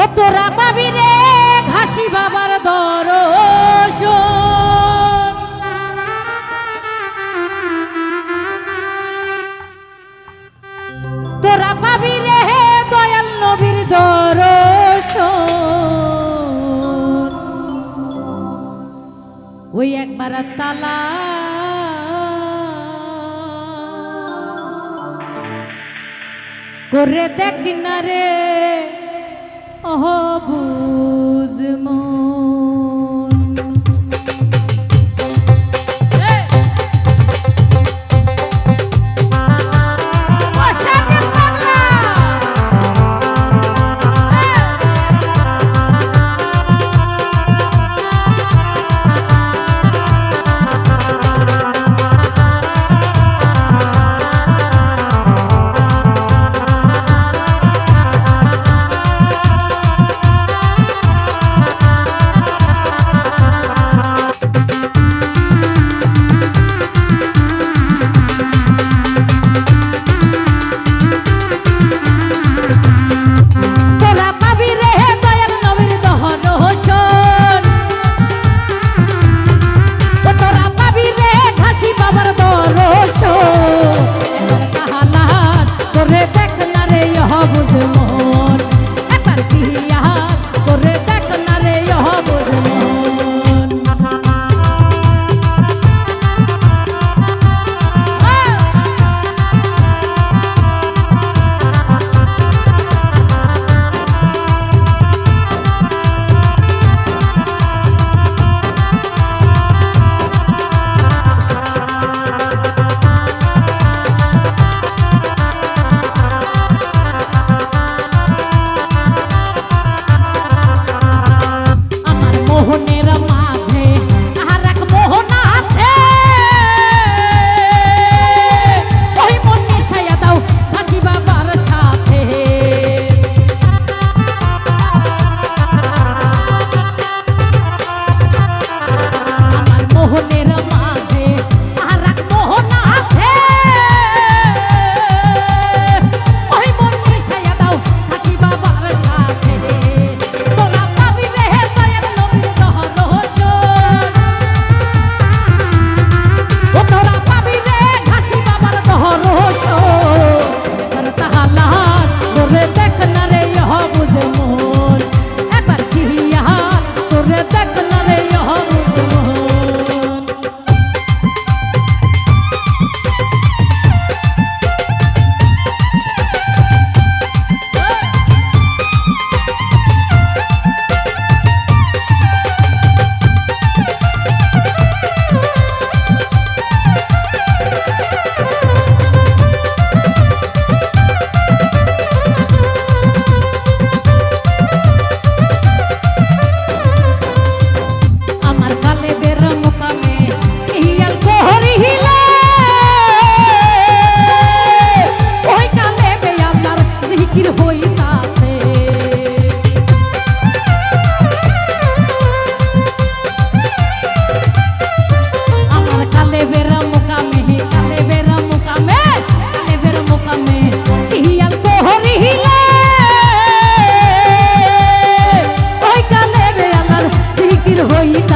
ও তোরা পাবি রে ঘাসি বাবার দর্শন। তোরা পাবি রে দয়াল নবীর দর্শন। ওই একবার তালা করে দেখ না রে। অহ বুঝমো। বীর হই